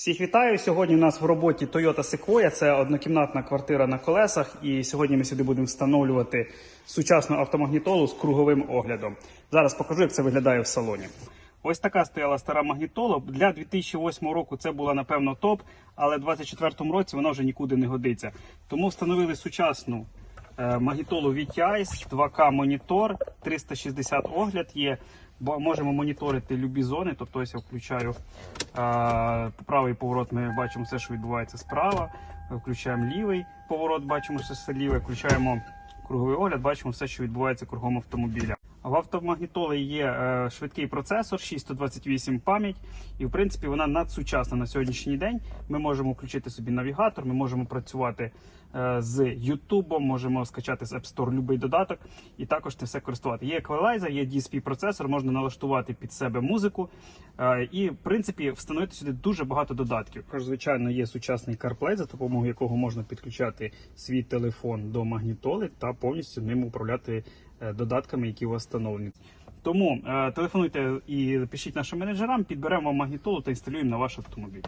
Всіх вітаю. Сьогодні у нас в роботі Toyota Sequoia. Це однокімнатна квартира на колесах. І сьогодні ми сюди будемо встановлювати сучасну автомагнітолу з круговим оглядом. Зараз покажу, як це виглядає в салоні. Ось така стояла стара магнітола. Для 2008 року це була напевно топ, але в 2024 році вона вже нікуди не годиться. Тому встановили сучасну е, магнітолу VTIs, 2К монітор, 360 огляд є. Бо можемо моніторити любі зони. Тобто я включаю а, правий поворот. Ми бачимо все, що відбувається справа. Включаємо лівий поворот, бачимо що все ліве. Включаємо круговий огляд, бачимо все, що відбувається кругом автомобіля. В автомагнітоли є е, швидкий процесор, 628 пам'ять, і в принципі вона надсучасна на сьогоднішній день. Ми можемо включити собі навігатор, ми можемо працювати е, з YouTube, можемо скачати з App Store будь-який додаток і також це все користувати. Є еквалайзер, є DSP процесор, можна налаштувати під себе музику е, і в принципі встановити сюди дуже багато додатків. Також, звичайно, є сучасний CarPlay, за допомогою якого можна підключати свій телефон до магнітоли та повністю ним управляти е, додатками, які у вас встановлені. Тому е, телефонуйте і пишіть нашим менеджерам, підберемо магнітолу та інсталюємо на ваш автомобіль.